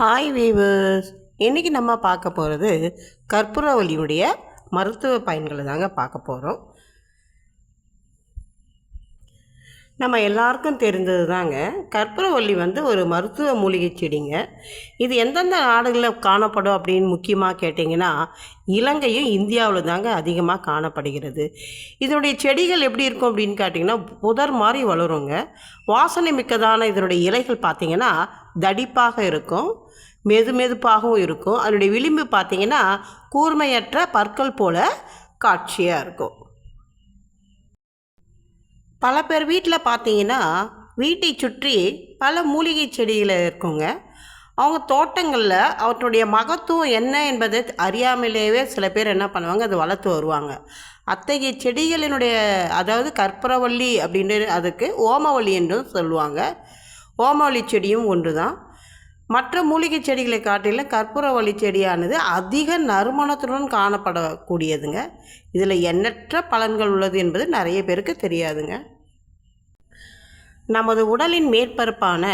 Hi viewers இன்றைக்கி நம்ம பார்க்க போகிறது கற்பூரவல்லியுடைய மருத்துவ பயன்களை தாங்க பார்க்க போகிறோம் நம்ம எல்லாருக்கும் தெரிந்தது தாங்க கற்பூரவல்லி வந்து ஒரு மருத்துவ மூலிகை செடிங்க. இது எந்தெந்த நாடுகளில் காணப்படும் அப்படின்னு முக்கியமாக கேட்டிங்கன்னா இலங்கையும் இந்தியாவில் தாங்க அதிகமாக காணப்படுகிறது. இதனுடைய செடிகள் எப்படி இருக்கும் அப்படின்னு கேட்டிங்கன்னா புதர் மாதிரி வளருங்க. வாசனை மிக்கதான இதனுடைய இலைகள் பார்த்திங்கன்னா தடிப்பாக இருக்கும் மெது மெதுப்பாகவும் இருக்கும். அதனுடைய விளிம்பு பார்த்திங்கன்னா கூர்மையற்ற பற்கள் போல காட்சியாக இருக்கும். பல பேர் வீட்டில் பார்த்தீங்கன்னா வீட்டை சுற்றி பல மூலிகை செடிகள் இருக்குங்க. அவங்க தோட்டங்களில் அவற்றுடைய மகத்துவம் என்ன என்பதை அறியாமலேயே சில பேர் என்ன பண்ணுவாங்க அதை வளர்த்து வருவாங்க. அத்தகைய செடிகளினுடைய அதாவது கற்பூரவள்ளி அப்படின்னு அதுக்கு ஓமவல்லி என்றும் சொல்லுவாங்க. ஓமவள்ளி செடியும் ஒன்று தான் மற்ற மூலிகை செடிகளை காட்டிலும் கற்பூரவள்ளி செடியானது அதிக நறுமணத்துடன் காணப்படக்கூடியதுங்க. இதில் எண்ணற்ற பலன்கள் உள்ளது என்பது நிறைய பேருக்கு தெரியாதுங்க. நமது உடலின் மேற்பரப்பான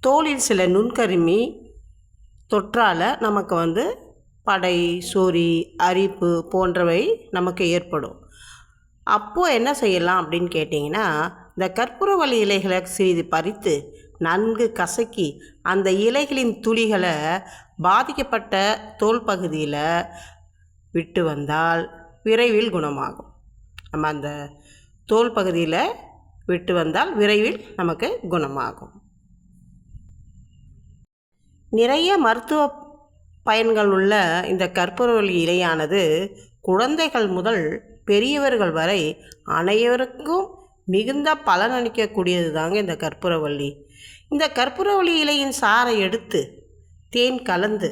தோலில் சில நுண்கருமி தொற்றால் நமக்கு வந்து படை சொறி அரிப்பு போன்றவை நமக்கு ஏற்படும். அப்போது என்ன செய்யலாம் அப்படின்னு கேட்டிங்கன்னா இந்த கற்பூரவள்ளி இலைகளை சிறிது பறித்து நன்கு கசக்கி அந்த இலைகளின் துளிகளை பாதிக்கப்பட்ட தோல் பகுதியில் விட்டு வந்தால் விரைவில் குணமாகும். நம்ம அந்த தோல் பகுதியில் விட்டு வந்தால் விரைவில் நமக்கு குணமாகும். நிறைய மருத்துவ பயன்கள் உள்ள இந்த கற்பூரவள்ளி இலையானது குழந்தைகள் முதல் பெரியவர்கள் வரை அனைவருக்கும் மிகுந்த பலனளிக்கக்கூடியது தாங்க இந்த கற்பூரவள்ளி. இந்த கற்பூரவள்ளி இலையின் சாறை எடுத்து தேன் கலந்து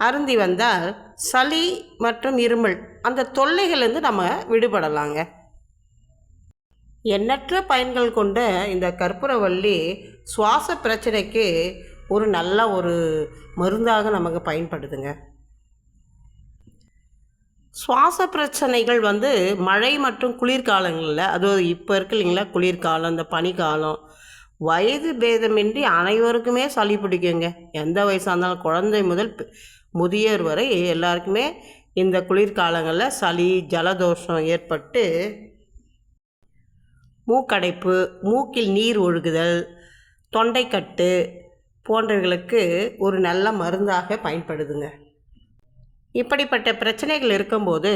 அருந்தி வந்தால் சளி மற்றும் இருமல் அந்த தொல்லைகளிலிருந்து நம்ம விடுபடலாங்க. எண்ணற்ற பயன்கள் கொண்ட இந்த கற்பூரவள்ளி சுவாச பிரச்சனைக்கு ஒரு நல்ல ஒரு மருந்தாக நமக்கு பயன்படுதுங்க. சுவாச பிரச்சனைகள் வந்து மழை மற்றும் குளிர்காலங்களில் அதுவும் இப்போ இருக்கு இல்லைங்களா குளிர்காலம் இந்த பனிக்காலம் வயது பேதமின்றி அனைவருக்குமே சளி பிடிக்குங்க. எந்த வயசாக இருந்தாலும் குழந்தை முதல் முதியோர் வரை எல்லாருக்குமே இந்த குளிர்காலங்களில் சளி ஜலதோஷம் ஏற்பட்டு மூக்கடைப்பு மூக்கில் நீர் ஒழுகுதல் தொண்டைக்கட்டு போன்றவர்களுக்கு ஒரு நல்ல மருந்தாக பயன்படுதுங்க. இப்படிப்பட்ட பிரச்சனைகள் இருக்கும்போது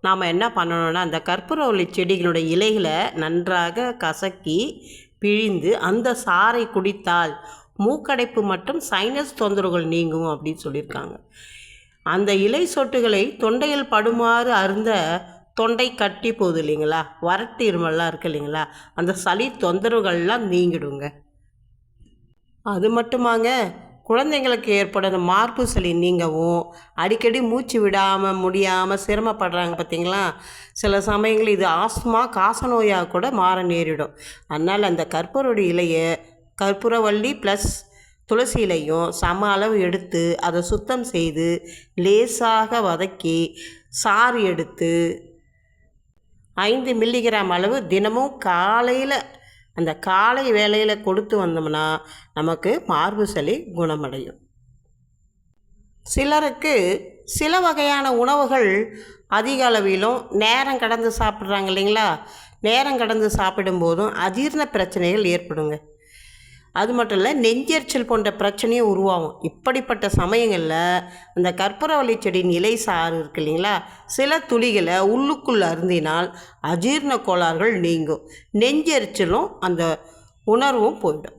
நாம் என்ன பண்ணணும்னா அந்த கற்பூரவள்ளி செடிகளுடைய இலைகளை நன்றாக கசக்கி பிழிந்து அந்த சாறை குடித்தால் மூக்கடைப்பு மற்றும் சைனஸ் தொந்தரவுகள் நீங்கும் அப்படின்னு சொல்லியிருக்காங்க. அந்த இலை சொட்டுகளை தொண்டையில் படுமாறு அருந்த தொண்டை கட்டி போகுது இல்லைங்களா? வறட்டு இருமல்லாம் இருக்குது இல்லைங்களா? அந்த சளி தொந்தரவுகள்லாம் நீங்கிடுங்க. அது மட்டுமாங்க குழந்தைங்களுக்கு ஏற்படும் மார்பு சளி நீங்கவும் அடிக்கடி மூச்சு விடாமல் முடியாமல் சிரமப்படுறாங்க பார்த்தீங்களா சில சமயங்கள் இது ஆஸ்மா காசநோயாக கூட மாற நேரிடும். அதனால் அந்த கற்பூரோட இலையை கற்பூரவள்ளி ப்ளஸ் துளசி இலையும் சம அளவு எடுத்து அதை சுத்தம் செய்து லேசாக வதக்கி சாறு எடுத்து ஐந்து மில்லிகிராம் அளவு தினமும் காலையில் அந்த காலை வேலையில் கொடுத்து வந்தோம்னா நமக்கு மார்பு சளி குணமடையும். சிலருக்கு சில வகையான உணவுகள் அதிக அளவிலும் நேரம் கடந்து சாப்பிட்றாங்க இல்லைங்களா? நேரம் கடந்து சாப்பிடும்போதும் அஜீர்ண பிரச்சனைகள் ஏற்படுங்க. அது மட்டும் இல்லை நெஞ்செரிச்சல் போன்ற பிரச்சனையும் உருவாகும். இப்படிப்பட்ட சமயங்களில் அந்த கற்பூரவள்ளி செடியின் இலை சாறு இருக்கு இல்லைங்களா? சில துளிகளை உள்ளுக்குள் அருந்தினால் அஜீரண கோளாறுகள் நீங்கும். நெஞ்செரிச்சலும் அந்த உணர்வும் போயிடும்.